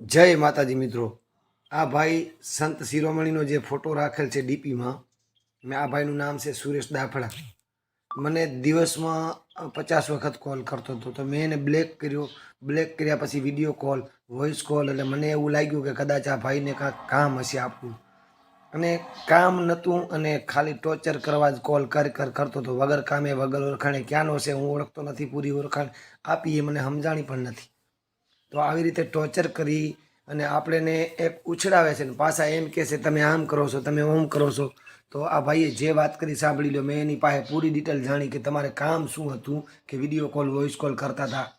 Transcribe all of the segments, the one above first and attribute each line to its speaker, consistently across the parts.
Speaker 1: જય માતાજી મિત્રો. આ ભાઈ સંત શિરોમણીનો જે ફોટો રાખેલ છે ડીપીમાં, મેં આ ભાઈનું નામ છે સુરેશ દાફડા. મને દિવસમાં પચાસ વખત કોલ કરતો હતો, તો મેં એને બ્લેક કર્યો. બ્લેક કર્યા પછી વીડિયો કોલ વોઇસ કોલ, એટલે મને એવું લાગ્યું કે કદાચ આ ભાઈને કાંઈક કામ હશે આપવું. અને કામ નહોતું અને ખાલી ટોર્ચર કરવા જ કોલ કર કર કરતો હતો. વગર કામે વગર ઓળખાણે. ક્યાંનો છે, હું ઓળખતો નથી પૂરી ઓળખાણ. આપી એ મને સમજાણી પણ નથી. તો આવી રીતે ટોર્ચર કરી અને આપણને એક ઉછળાવે છે ને પાછા એમ કહે છે, તમે આમ કરો છો, તમે ઓમ કરો છો. તો આ ભાઈએ જે વાત કરી સાંભળી લો મેં એની પાસે પૂરી ડિટેલ જાણી કે તમારે કામ શું હતું કે વીડિયો કોલ વોઇસ કોલ કરતા હતા.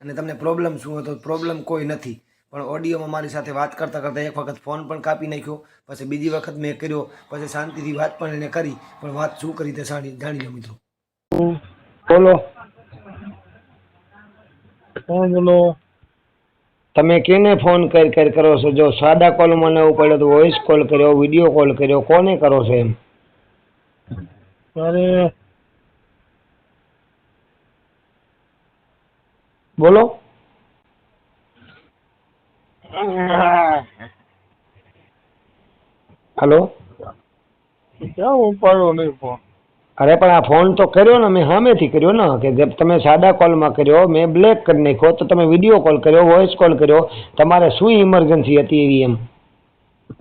Speaker 1: અને તમને પ્રોબ્લેમ શું હતો? પ્રોબ્લેમ કોઈ નથી. પણ ઓડિયોમાં મારી સાથે વાત કરતાં કરતાં એક વખત ફોન પણ કાપી નાખ્યો. પછી બીજી વખત મેં કર્યો. પછી શાંતિથી વાત પણ એને કરી. પણ વાત શું કરી તે જાણી લો મિત્રો. બોલો.
Speaker 2: કોણ બોલો.
Speaker 1: તમે કેને ફોન કરી કરી કરો છો? જો સાદા કોલ મને એવું પડ્યો તો વોઇસ કોલ કર્યો વીડિયો કોલ કર્યો કોને કરો છો એમ?
Speaker 2: અરે.
Speaker 1: બોલો. હલો.
Speaker 2: ક્યાં ઉપાડ્યો નહીં ફોન?
Speaker 1: અરે, પણ આ ફોન તો કર્યો ને, મેં સામેથી કર્યો ને, કે જે તમે સાદા કોલમાં કર્યો, મેં બ્લેક કરી નાખ્યો, તો તમે વીડિયો કોલ કર્યો વોઇસ કોલ કર્યો, તમારે શું ઇમરજન્સી હતી એવી એમ?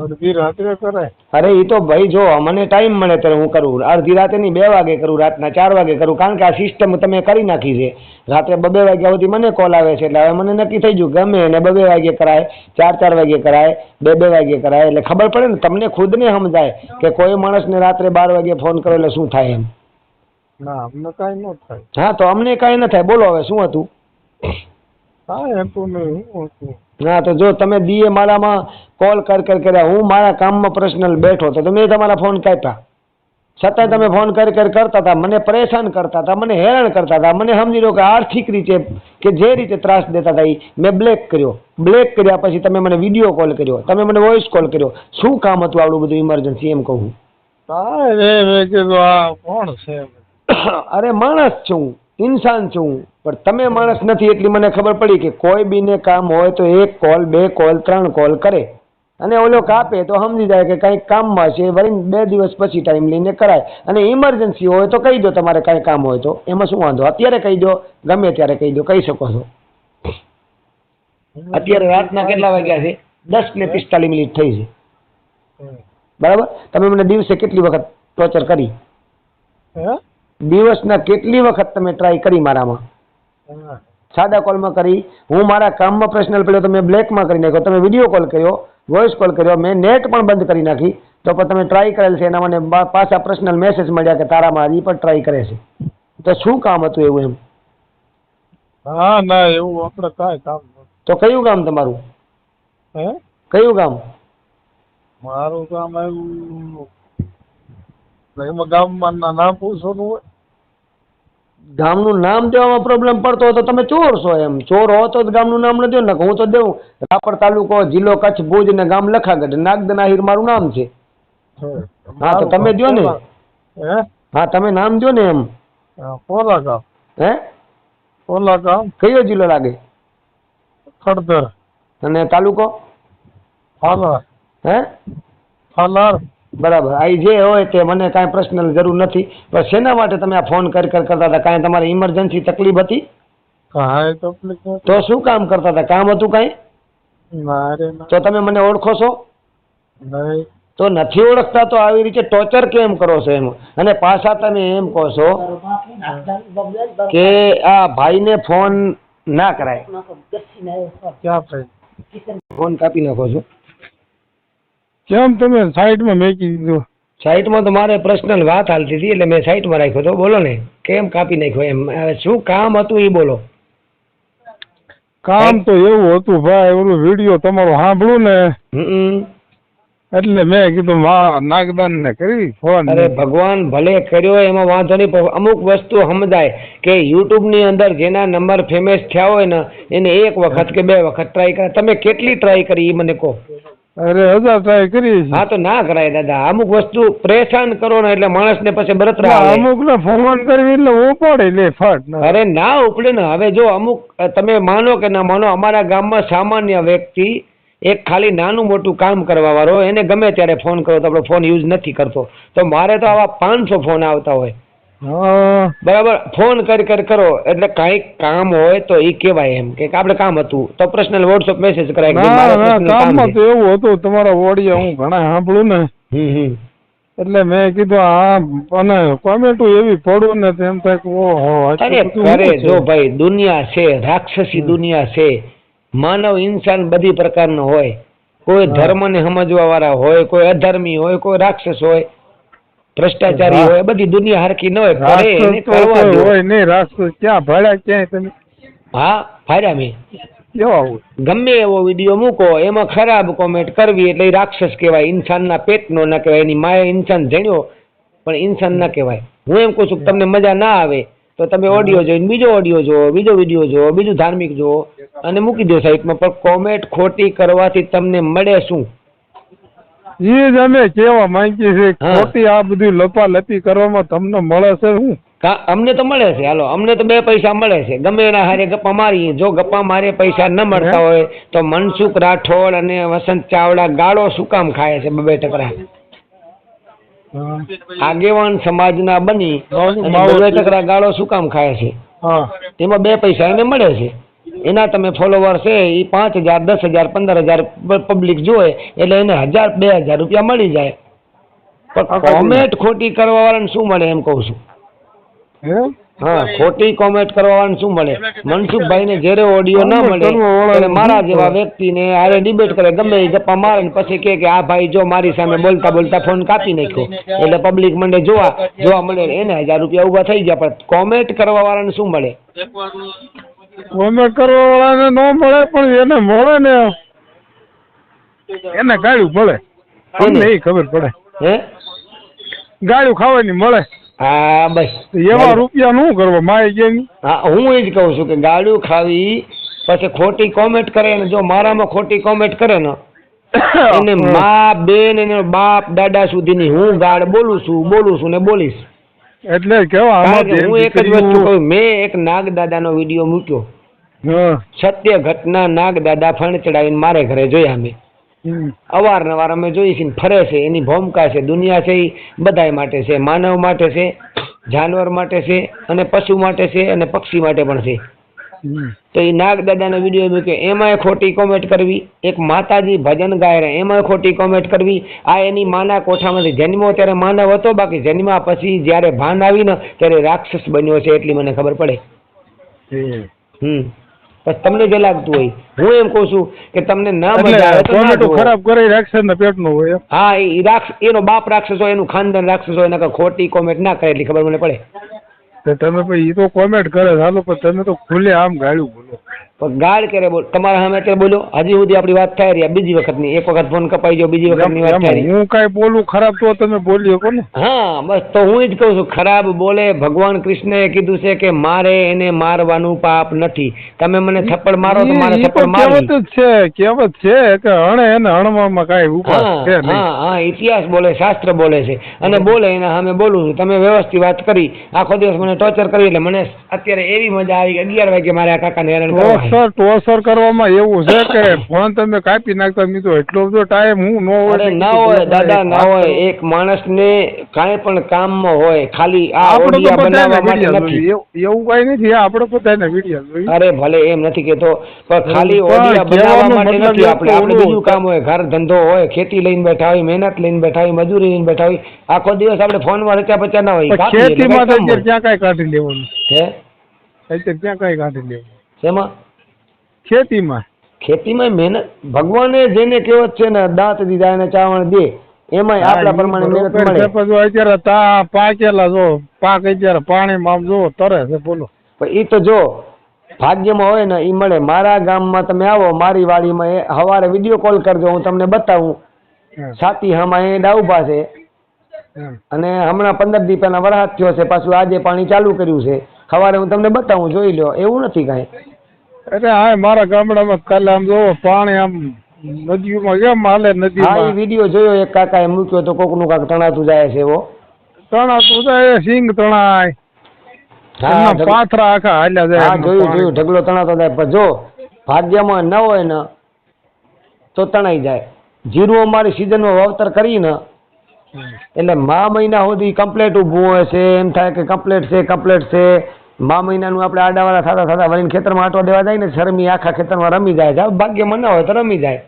Speaker 2: અડધી રાત્રે કરાય
Speaker 1: અરે એ તો ભાઈ જો મને ટાઈમ મળે ત્યારે હું કરું. અડધી રાતે નહીં બે વાગે કરું રાતના ચાર વાગે કરું. કારણ કે આ સિસ્ટમ તમે કરી નાખી છે. રાત્રે બબે વાગ્યા સુધી મને કોલ આવે છે એટલે હવે મને નક્કી થઈ ગયું ગમે એને બબે વાગે કરાય ચાર ચાર વાગે કરાય બે બે વાગે કરાય. એટલે ખબર પડે ને તમને ખુદને સમજાય કે કોઈ માણસને રાત્રે બાર વાગે ફોન કરો એટલે શું થાય એમ?
Speaker 2: ના અમને કાંઈ ન થાય.
Speaker 1: હા તો અમને કાંઈ ન થાય. બોલો હવે શું હતું?
Speaker 2: કાંઈ હતું નહીં હું હતું
Speaker 1: ના તો જો તમે દીએ મારામાં કોલ કર કર કર્યા હું મારા કામમાં પર્સનલ બેઠો તો તમે તમારા ફોન કાપ્યા. છતાંય તમે ફોન કર કર કરતા હતા મને પરેશાન કરતા હતા મને હેરાન કરતા હતા મને સમજી લો કે આર્થિક રીતે કે જે રીતે ત્રાસ દેતા હતા એ મેં બ્લેક કર્યો. બ્લેક કર્યા પછી તમે મને વીડિયો કોલ કર્યો તમે મને વોઇસ કોલ કર્યો. શું કામ હતું આવડું બધું ઇમરજન્સી એમ કહું
Speaker 2: કાંઈ રે મેં કોણ છે?
Speaker 1: અરે માણસ છું. ઇન્સાન છું પણ તમે માણસ નથી એટલી મને ખબર પડી કે કોઈ બીને કામ હોય તો એક કોલ બે કોલ ત્રણ કોલ કરે. અને ઓલો કાપે તો સમજી જાય કે કંઈક કામમાં છે વળી બે દિવસ પછી ટાઈમ લઈને કરાય. અને ઇમરજન્સી હોય તો કહી દો તમારે કાંઈ કામ હોય તો. એમાં શું વાંધો? અત્યારે કહી દો. ગમે ત્યારે કહી દો. કહી શકો છો. અત્યારે રાતના કેટલા વાગ્યા છે? દસ ને પિસ્તાલીસ મિનિટ થઈ છે. બરાબર? તમે મને દિવસે કેટલી વખત ટોર્ચર કરી?
Speaker 2: હે?
Speaker 1: દિવસના કેટલી વખત તમે ટ્રાય કરી મારામાં. સાદા કોલમાં કરી હું મારા કામમાં પર્સનલ પડ્યો તો મેં બ્લેકમાં કરી નાખ્યો તમે વીડિયો કોલ કર્યો વોઇસ કોલ કર્યો મેં નેટ પણ બંધ કરી નાખી તો પણ તમે ટ્રાય કરેલ છે એના મને પાછા પર્સનલ મેસેજ મળ્યા કે તારામાં હજી પણ ટ્રાય કરે છે. તો શું કામ હતું એવું એમ?
Speaker 2: હા ના એવું આપણે કાંઈ કામ
Speaker 1: તો કયું કામ તમારું?
Speaker 2: હે?
Speaker 1: કયું કામ
Speaker 2: મારું કામ એવું ગામમાં નામ પૂછવાનું હોય.
Speaker 1: ગામનું નામ દેવામાં પ્રોબ્લેમ પડતો હોય તો તમે ચોર છો એમ. ચોર હો તો ગામનું નામ ન દો ને હું તો દઉં રાપર તાલુકો જિલ્લો કચ્છ ભુજ ને ગામ લખાગઢ. નાગદનાહીર મારું નામ છે. હા, તો તમે દો ને.
Speaker 2: હે?
Speaker 1: હા તમે નામ દો ને એમ.
Speaker 2: પોલા ગામ.
Speaker 1: હે?
Speaker 2: પોલા ગામ.
Speaker 1: કયો જિલ્લો લાગે?
Speaker 2: ખડતર
Speaker 1: અને તાલુકો?
Speaker 2: ફાલાર.
Speaker 1: હે?
Speaker 2: ફાલાર.
Speaker 1: બરાબર. આ જે હોય તે મને કાંઈ પર્સનલ જરૂર નથી. પણ શેના માટે તમે આ ફોન કરી કર કરતા હતા? કાંઈ તમારે ઇમરજન્સી તકલીફ હતી?
Speaker 2: કાંઈ તકલીફ
Speaker 1: તો શું કામ કરતા હતા? કામ હતું કાંઈ? તો તમે મને ઓળખો છો?
Speaker 2: નહીં.
Speaker 1: તો નથી ઓળખતા તો આવી રીતે ટોર્ચર કેમ કરો છો એમ? અને પાછા તમે એમ કહો છો કે આ ભાઈને ફોન ના કરાય. ફોન કાપી નાખો છો.
Speaker 2: કેમ તમે સાઈડમાં મેકી દીધો?
Speaker 1: સાઈટમાં તો મારે પર્સનલ વાત હાલતી હતી એટલે મેં સાઈટમાં રાખ્યો તો બોલો ને કેમ કાપી નાખ્યો એમ? શું કામ હતું એ બોલો.
Speaker 2: કામ તો એવું હતું ભાઈ ઓલું વીડિયો તમારો સાંભળું ને. એટલે મેં કીધું મા નાગદાન ને કરી ફોન.
Speaker 1: અરે ભગવાન ભલે કર્યો એમાં વાંધો નહીં પણ અમુક વસ્તુ સમજાય કે યુટ્યુબની અંદર જેના નંબર ફેમસ થયા હોય ને એને એક વખત કે બે વખત ટ્રાય કરે. તમે કેટલી ટ્રાય કરી એ મને કહો.
Speaker 2: અરે હજાર ટ્રાય કરી
Speaker 1: હા તો ના કરાય દાદા. અમુક વસ્તુ પરેશાન કરો ને એટલે માણસને પછી બરતરા આવે.
Speaker 2: અમુક ને ફોન કરવી એટલે ઉપાડી લે ફટ
Speaker 1: અરે ના ઉપડે ને. હવે જો અમુક તમે માનો કે ના માનો અમારા ગામમાં સામાન્ય વ્યક્તિ એક ખાલી નાનું મોટું કામ કરવા વાળો એને ગમે ત્યારે ફોન કરો તો આપણો ફોન યુઝ નથી કરતો. તો મારે તો આવા પાંચસો ફોન આવતા હોય. બરાબર. ફોન કરી કરી કરો. એટલે કાંઈક કામ હોય તો એ કહેવાય એમ કે આપણે કામ હતું. તો પર્સનલ વોટ્સઅપ મેસેજ કરાય.
Speaker 2: કામમાં તો એવું હતું. તમારા ઓડિયા હું ઘણા સાંભળું ને. એટલે મેં કીધું આ અને કોમેન્ટો એવી પડું ને તેમ થાય કે ઓહો
Speaker 1: અરે? જો ભાઈ દુનિયા છે રાક્ષસી દુનિયા છે. માનવ ઇન્સાન બધી પ્રકારનો હોય. કોઈ. ધર્મને સમજવા વાળા હોય કોઈ અધર્મી હોય કોઈ રાક્ષસ હોય. ભ્રષ્ટાચારી હોય બધી દુનિયા હરખી ન હોય કરે એને કરવા દો.
Speaker 2: હોય નહીં રાસ્તો ક્યાં ભાડ્યા ક્યાંય તમે
Speaker 1: હા ફાર્યા મેં ગમે એવો વીડિયો મૂકો એમાં ખરાબ કોમેન્ટ કરવી એટલે રાક્ષસ કહેવાય ઇન્સાનના પેટનો ના કહેવાય એની માય ઇન્સાન જણ્યો પણ ઇન્સાન ના કહેવાય. હું એમ કહું છું કે તમને મજા ના આવે તો તમે ઓડિયો જોઈને બીજો ઓડિયો જુઓ બીજો વીડિયો જુઓ બીજું ધાર્મિક જુઓ અને મૂકી દો સાઈડમાં પણ કોમેન્ટ ખોટી કરવાથી તમને મળે શું?
Speaker 2: એ જ અમે કેવા માંગીએ છીએ ખોટી આ બધી લપાલપી કરવામાં તમને મળે છે શું?
Speaker 1: અમને તો મળે છે હાલો અમને તો બે પૈસા મળે છે. ગમે એના હારે ગપ્પા મારીએ જો ગપ્પા મારે પૈસા ન મળતા હોય તો મનસુખ રાઠોડ અને વસંત ચાવડા ગાળો શું કામ ખાય છે બબે ટકરા? આગેવાન સમાજના બની બબે ટકરા ગાળો શું કામ ખાય છે?
Speaker 2: હા.
Speaker 1: એમાં બે પૈસા એને મળે છે. એના તમે ફોલોવર છે એ પાંચ હજાર દસ હજાર પંદર હજાર પબ્લિક જોવે એટલે એને હજાર બે હજાર રૂપિયા મળી જાય. પણ કોમેન્ટ ખોટી કરવા વાળાને શું મળે એમ કહું છું? હા? ખોટી કોમેન્ટ કરવા વાળાને શું મળે? મનસુખભાઈને જ્યારે ઓડિયો ના મળે મારા જેવા? વ્યક્તિને હારે ડિબેટ કરે ગમે એ ગપ્પા મારે ને પછી કે આ ભાઈ જો મારી સામે બોલતા બોલતા ફોન કાપી નાખ્યો. એટલે પબ્લિક મંડે જોવા જોવા મળે એને હજાર રૂપિયા ઊભા થઈ ગયા પણ કોમેન્ટ કરવા વાળાને શું મળે?
Speaker 2: કોમેન્ટ કરવા વાળાને ન મળે પણ એને મળે ને. એને ગાળ્યું મળે અમને એ ખબર પડે.
Speaker 1: હે?
Speaker 2: ગાળ્યું ખાવાની મળે.
Speaker 1: હા બસ.
Speaker 2: એવા રૂપિયા નું કરવા માય જેમ
Speaker 1: હા હું એ જ કહું છું કે ગાળું ખાવી પછી ખોટી કોમેન્ટ કરે ને જો મારામાં ખોટી કોમેન્ટ કરે ને એને મા બેન એને બાપ દાદા સુધીની હું ગાળ બોલું છું બોલું છું ને બોલીશ.
Speaker 2: એટલે કેવા આમાં
Speaker 1: હું એક જ વસ્તુ કહું મેં એક નાગ દાદાનો વીડિયો મૂક્યો સત્ય ઘટના નાગ દાદા ફણ ચડાવીને મારે ઘરે જોયા અમે. અવારનવાર અમે જોઈએ છીએ ફરે છે એની ભૂમિકા છે દુનિયા છે એ બધાય માટે છે માનવ માટે છે જાનવર માટે છે અને પશુ માટે છે અને પક્ષી માટે પણ છે. તો એ નાગ દાદાનો વીડિયો મૂક્યો એમાંય ખોટી કોમેન્ટ કરવી. એક માતાજી ભજન ગાય રહે એમાંય ખોટી કોમેન્ટ કરવી. આ એની માના કોઠામાંથી જન્મો ત્યારે માનવ હતો બાકી જન્મ્યા પછી જ્યારે ભાન આવી ને ત્યારે રાક્ષસ બન્યો છે એટલી મને ખબર પડે. હમ. બસ તમને જે લાગતું હોય હું એમ કહું છું કે તમને ના મજા આવે તો.
Speaker 2: ખરાબ કરી રાખશે ને પેટનું હોય
Speaker 1: હા એ રાક્ષ એનો બાપ રાક્ષસ હોય એનું ખાનદાન રાક્ષસ હોય એના ખોટી કોમેન્ટ ના કરે એટલી ખબર મને પડે.
Speaker 2: તો તમે પછી એ તો કોમેન્ટ કરે ચાલો પણ તમે તો ખુલ્લે આમ ગાળ્યું બોલો.
Speaker 1: પણ ગાળ કરે બોલ તમારા સામે અત્યારે બોલો હજી સુધી આપણી વાત થઈ રહી. બીજી વખતની એક વખત ફોન કપાઈ ગયો બીજી વખતની વાત રહી.
Speaker 2: હું કાંઈ બોલું ખરાબ તો તમે બોલી શકો ને.
Speaker 1: હા બસ તો હું જ કહું છું ખરાબ બોલે ભગવાન કૃષ્ણએ કીધું છે કે મારે એને મારવાનું પાપ નથી. તમે મને થપ્પડ મારો તો મારે થપ્પડ
Speaker 2: મારો જ છે કહેવત છે કે હણે એને હણવામાં કાંઈ ઉપાસ છે
Speaker 1: હા હા ઇતિહાસ બોલે શાસ્ત્ર બોલે છે. અને બોલે એના સામે બોલું છું. તમે વ્યવસ્થિત વાત કરી. આખો દિવસ મને ટોર્ચર કરી એટલે મને અત્યારે એવી મજા આવી અગિયાર વાગે મારે આ કાકાને હેરાન કરવા
Speaker 2: ટોસર ટોસર કરવામાં એવું છે કે ફોન તમે કાપી નાખતા મિત્રો એટલો બધો ટાઈમ હું ન હોય.
Speaker 1: ના હોય દાદા ના હોય. એક માણસને કાંઈ પણ કામમાં હોય ખાલી આ ઓડિયા બનાવવા માટે નથી.
Speaker 2: એવું કાંઈ નથી આપણે બધાને વીડિયો
Speaker 1: અરે ભલે એમ નથી કેતો પણ ખાલી ઓડિયા બનાવવા માટે નથી આપણે. આપણે બીજું કામ હોય ઘર ધંધો હોય ખેતી લઈને બેઠા હોય મહેનત લઈને બેઠા હોય મજૂરી લઈને બેઠા હોય આખો દિવસ આપણે ફોનમાં રચ્યા પચ્યા ના હોય.
Speaker 2: ખેતીમાં તો
Speaker 1: કાંઈ
Speaker 2: ક્યાં કાંઈ કાઢી લેવાનું.
Speaker 1: હે?
Speaker 2: અત્યારે ક્યાં કાંઈ કાઢી લેવાનું?
Speaker 1: શેમાં?
Speaker 2: ખેતીમાં?
Speaker 1: ખેતીમાં મહેનત ભગવાને જેને કહેવત છે ને દાંત દીધા એને ચાવણ દે એમાં આપણા પ્રમાણે મહેનત મળે.
Speaker 2: જો અત્યારે તા પાકેલા જો પાક અત્યારે પાણીમાં આમ જો તરે છે બોલો.
Speaker 1: પણ એ તો જો ભાગ્યમાં હોય ને એ મળે. મારા ગામમાં તમે આવો મારી વાડીમાં એ સવારે વીડિયો કોલ કરજો હું તમને બતાવું.
Speaker 2: છાતી
Speaker 1: સાતી હામાં એ ડાઉભા છે. અને હમણાં પંદર દી પહેલા વરસાદ થયો છે પાછું આજે પાણી ચાલુ કર્યું છે. સવારે હું તમને બતાવું જોઈ લો એવું નથી કાંઈ.
Speaker 2: એટલે હા મારા ગામડામાં કાલે આમ જો પાણી આમ નદીઓમાં કેમ હાલે નદીમાં.
Speaker 1: વીડિયો જોયો એક કાકા એ મૂક્યો તો કોકનું કાક તણાતું જાય છે એવો.
Speaker 2: તણા જાય સિંગ તણાય. પાથરા આખા હાલ્યા જાય
Speaker 1: જોયું જોયું ઢગલો તણાતો જાય પણ જો ભાગ્યમાં ન હોય ને તો તણાઈ જાય. જીરું અમારી સિઝનમાં વાવતર કરીને એટલે મા મહિના સુધી કમ્પ્લેટ ઊભું હોય છે એમ થાય કે કમ્પ્લેટ છે કમ્પ્લેટ છે. મા મહિનાનું આપણે આડાવાળા થતા થતા વળીને ખેતરમાં આટો દેવા જાય ને શરમી આખા ખેતરમાં રમી જાય છે. ભાગ્ય ના હોય તો રમી જાય.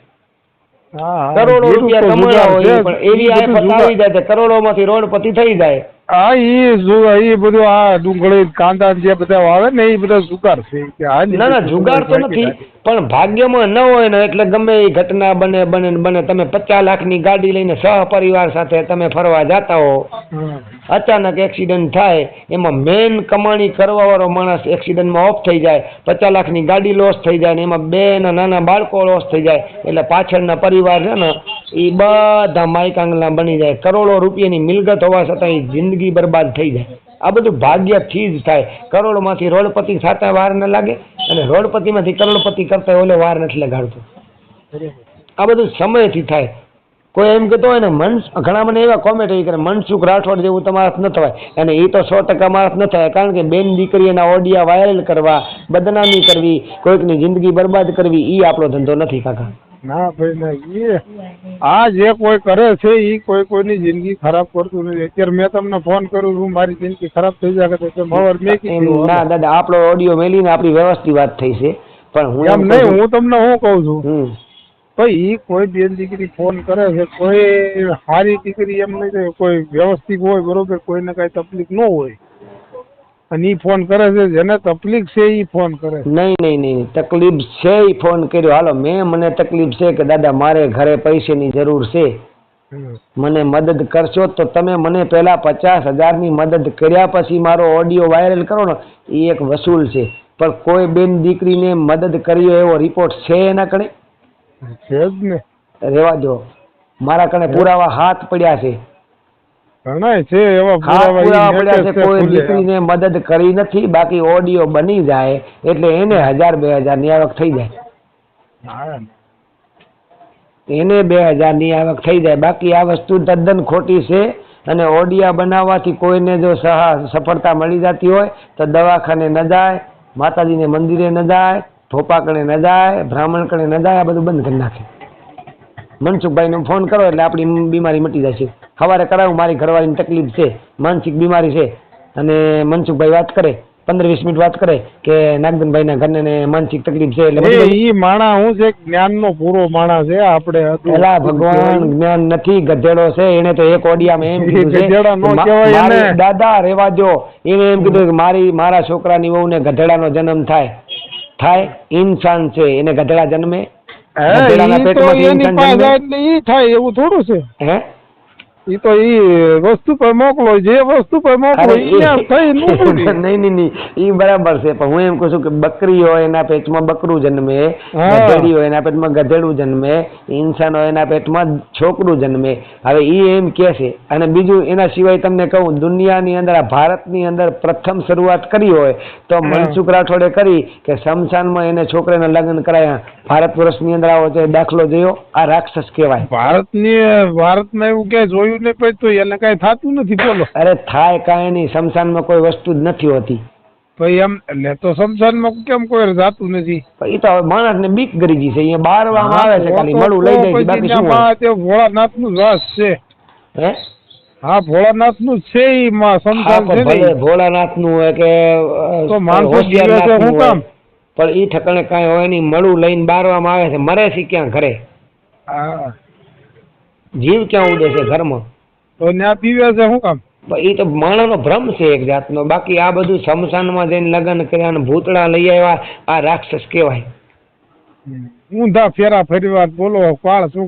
Speaker 1: કરોડો રૂપિયા કમાયા હોય
Speaker 2: છે.
Speaker 1: પણ એવી
Speaker 2: ઈ
Speaker 1: આફત
Speaker 2: બધું
Speaker 1: આવી
Speaker 2: જુગાર.
Speaker 1: જાય તો કરોડોમાંથી રોડપતિ થઈ જાય.
Speaker 2: હા એ ઈ બધું આ ડુંગળી કાંદા જે બધા આવે ને એ બધા જુગાર છે.
Speaker 1: ના ના જુગાર તો નથી. પણ ભાગ્યમાં ન હોય ને એટલે ગમે એ ઘટના બને બને બને. તમે પચાસ લાખની ગાડી લઈને સહપરિવાર સાથે તમે ફરવા જતા હો અચાનક એક્સિડન્ટ થાય એમાં મેન કમાણી કરવાવાળો માણસ એક્સિડન્ટમાં ઓફ થઈ જાય પચાસ લાખની ગાડી લોસ થઈ જાય ને એમાં બે ના નાના બાળકો લોસ થઈ જાય. એટલે પાછળના પરિવાર છે ને એ બધા માયકાંગલા બની જાય. કરોડો રૂપિયાની મિલકત હોવા છતાં એ જિંદગી બરબાદ થઈ જાય. આ બધું ભાગ્યથી જ થાય. કરોડોમાંથી રોડપતિ થતા વાર ન લાગે અને રોડપતિમાંથી કરોડપતિ કરતા ઓલે વાર નથી લગાડતો. આ બધું સમયથી થાય. કોઈ એમ કહેતો હોય ને મન ઘણા મને એવા કોમેન્ટ કરે મનસુખ રાઠોડ જેવું તમારા ન થવાય. અને એ તો સો ટકા માણસ ન થાય કારણ કે બેન દીકરી એના ઓડિયા વાયરલ કરવા, બદનામી કરવી, કોઈકની જિંદગી બરબાદ કરવી એ આપણો ધંધો નથી કાકા.
Speaker 2: ના ભાઈ ના એ આ જે કોઈ કરે છે એ કોઈ કોઈની જિંદગી ખરાબ કરતું નથી. અત્યારે મેં તમને ફોન કર્યો છું મારી જિંદગી ખરાબ થઈ જાય તો તમે ખબર મેં
Speaker 1: એમ
Speaker 2: કીધું
Speaker 1: ના દાદા આપણો ઓડિયો મેલીને આપણી વ્યવસ્થિત વાત થઈ છે. પણ હું
Speaker 2: એમ નહીં હું તમને શું કહું છું? ભાઈ એ કોઈ બેન દીકરી ફોન કરે છે કોઈ સારી દીકરી એમ નહીં કોઈ વ્યવસ્થિત હોય બરોબર કોઈને કઈ તકલીફ ન હોય. અને ઈ ફોન કરે છે જેને તકલીફ છે ઈ ફોન કરે
Speaker 1: નહીં નહીં નહીં તકલીફ છે ઈ ફોન કર્યો. હાલો મેં મને તકલીફ છે કે દાદા મારે ઘરે પૈસાની જરૂર છે. મને મદદ કરશો તો તમે મને પહેલા પચાસ હજારની મદદ કર્યા પછી મારો ઓડિયો વાયરલ કરો ને એ એક વસૂલ છે. પણ કોઈ બેન દીકરીને મદદ કર્યો એવો રિપોર્ટ છે એના કણે?
Speaker 2: છે જ ને.
Speaker 1: રેવા દો. મારા કણે પુરાવા હાથ પડ્યા છે.
Speaker 2: ઘણાય છે એવા પુરાવા
Speaker 1: છે કોઈ દીકરીને મદદ કરી નથી બાકી ઓડિયો બની જાય એટલે એને હજાર બે હજારની આવક થઈ જાય. એને બે હજારની આવક થઈ જાય. બાકી આ વસ્તુ તદ્દન ખોટી છે અને ઓડિયા બનાવવાથી કોઈને જો સફળતા મળી જતી હોય તો દવાખાને ન જાય માતાજીને મંદિરે ન જાય ભોપા ન જાય બ્રાહ્મણ કણે ન જાય આ બધું બંધ કરી નાખે. મનસુખભાઈને ફોન કરો એટલે આપણી બીમારી મટી જશે. સવારે કરાવું મારી ઘરવાળીની તકલીફ છે. માનસિક બીમારી છે. અને મનસુખભાઈ વાત કરે પંદર વીસ મિનિટ વાત કરે કે નાગદનભાઈના ઘરને ને માનસિક તકલીફ છે એટલે
Speaker 2: એ માણા હું છે જ્ઞાનનો પૂરો માણા છે આપણે
Speaker 1: પેલા ભગવાન જ્ઞાન નથી ગધેડો છે એને તો એક ઓડિયામાં એમ કીધું છે
Speaker 2: ગધેડા નો.
Speaker 1: દાદા રેવા દો એને એમ કીધું કે મારી મારા છોકરાની વહુને ગધેડાનો જન્મ થાય. થાય ઇન્સાન છે એને ગધેડા જન્મે
Speaker 2: ઈ થાય એવું થોડું છે.
Speaker 1: હે?
Speaker 2: ઈ તો ઈ વસ્તુ પર મોકલો જે વસ્તુ પર મોકલો થઈ
Speaker 1: નહીં નહીં નહીં ઈ બરાબર છે પણ હું એમ કહું છું કે બકરી હોય એના પેટમાં બકરું જન્મે ગધેડી હોય એના પેટમાં ગધેડું જન્મે ઇન્સાન હોય એના પેટમાં છોકરું જન્મે. હવે ઈ એમ કે છે અને બીજું એના સિવાય તમને કહું દુનિયાની અંદર આ ભારતની અંદર પ્રથમ શરૂઆત કરી હોય તો મનસુખ રાઠોડે કરી કે શમશાનમાં એને છોકરાને લગ્ન કરાયા. ભારત વર્ષની અંદર આવો છે દાખલો જોયો આ રાક્ષસ કહેવાય.
Speaker 2: ભારતની ભારતમાં એવું કે જોયું નહીં પછી તો એને કઈ થતું નથી બોલો.
Speaker 1: અરે થાય કઈ નહીં શમશાનમાં કોઈ વસ્તુ જ નથી હોતી.
Speaker 2: ભાઈ એમ એટલે તો શમશાનમાં કેમ કોઈ જાતું નથી?
Speaker 1: એ તો હવે માણસને બીક ગરી ગઈ છે અહીંયા બારવામાં આવે છે ખાલી મળું લઈ જાય બાકી શું હોય?
Speaker 2: ભોળાનાથનું વાસ છે.
Speaker 1: હે?
Speaker 2: હા ભોળાનાથનું છે ઈ માં શમશાન છે ને
Speaker 1: ભોળાનાથનું હોય કે
Speaker 2: તો માણસો જીવે છે,
Speaker 1: હું
Speaker 2: કામ?
Speaker 1: પણ ઈ ઠકાણે કાંઈ હોય નહીં મળું લઈને બારવામાં આવે છે મરે છે ક્યાં ઘરે?
Speaker 2: હા.
Speaker 1: જીવ ક્યાં ઉડે છે ઘરમાં
Speaker 2: તો ન્યા પીવે છે શું કામ?
Speaker 1: એ તો તો માણસનો ભ્રમ છે એક જાતનો. બાકી આ બધું શમશાનમાં જઈને લગ્ન કર્યા અને ભૂતળા લઈ આવ્યા આ રાક્ષસ કહેવાય.
Speaker 2: ઊંધા ફેરા ફરી વાર બોલો કાળ શું